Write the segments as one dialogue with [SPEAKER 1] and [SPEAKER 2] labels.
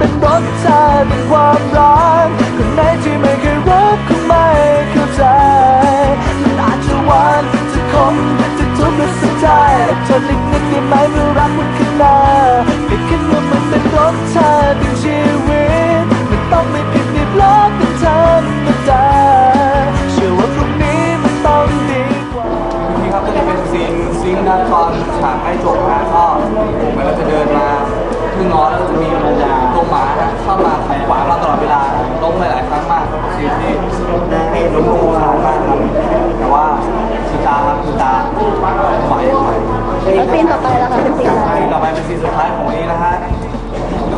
[SPEAKER 1] ป็นรสชาติเป็นความรักคนไหนที่ไม่เคยรักคงไม่เข้าใจมันอาจจะหวานจะขมจะทุกข์หรือสุดท้ายทนอีกนิดได้ไหมเมื่อรักมันขึ้นมาไม่คิดว่ามันเป็นรสชาติเป็นชีวิตมันต้องไม่ผิดไม่พลาดเป็นธรรมดาเชื่อว่าพรุ่งนี้มันต้องดีกว่า
[SPEAKER 2] นี่ครับก็จะเป็นซีนซิงค์นะตอนฉากใกล้จบนะก็ผมก็จะเดินมาขึ้นนอแล้วจะมีตัว หมาเข้ามาขัดขวาเราตลอดเวลาล้มหลายๆครั้งมากครับซีนที่ล้มลุกคลามากครับแต่ว่าคุณตาครับคุณตาไหวไหว
[SPEAKER 3] แล้วซีนต่อไปแล้วค่ะเป็นซีนอะไร
[SPEAKER 2] ซีนต่อไปเป็นซีนสุดท้ายของวันนี้นะฮะ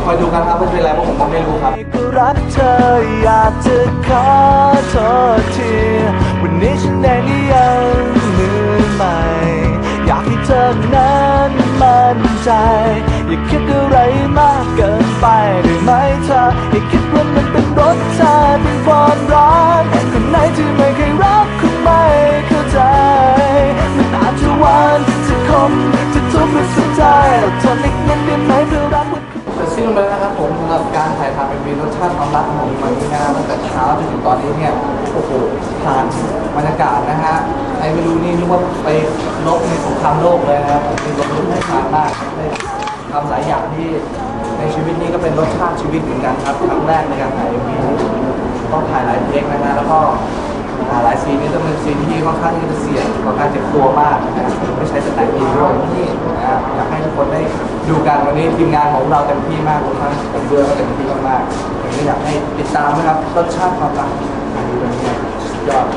[SPEAKER 2] คอยดูกันครับว่าเป็นอะไรเพราะผมก็ไม่รู้ครับ
[SPEAKER 1] รักเธออยากจะขอโทษทีวันนี้ฉันเองยังมือใหม่อยากให้เธอนั้น มั่นใจ อย่าคิดอะไรมากเกินไปได้ไหมเธออย่าคิดว่ามันเป็นรสชาติเป็นความรักคนไหนที่ไม่เคยรักคงไม่เข้าใจ มันอาจจะหวานจะขมจะทุกข์หรือสุดท้ายทนอีกนิดได้ไหมเพื่อรักมัน
[SPEAKER 2] สร็จสิ้นลงไปแล้วนะครับผมสำหรับการถ่ายทำเป็นวีรสชาติความรักของมันนะตั้งแต่เช้าจนถึงตอนนี้เนี่ยโอ้โหผ่านบรรยากาศนะฮะใครไม่รู้นี่นึกว่าไปลบในสงครามโลกเลยนะครับผมนี่รบรู้ได้ผ่าน มากได้ทำหลายอย่างที่ในชีวิตนี้ก็เป็นรสชาติชีวิตเหมือนกันครับครั้งแรกในการถ่ายเอ็มวีต้องถ่ายหลายเทคนะฮะแล้วก็ถ่ายหลายซีนนี่ต้องเป็นซีนที่ค่อนข้างที่จะเสี่ยงต่อการเจ็บตัวมากนะไม่ใช้สแตนด์อินด้วยนี่นะอยากให้ทุกคนได้ดูกันวันนี้ทีมงานของเราเต็มที่มากทุกท่านผมด้วยก็เต็มที่มากๆผมก็อยากให้ติดตามนะครับรสชาติความรักอันนี้เป็นยอด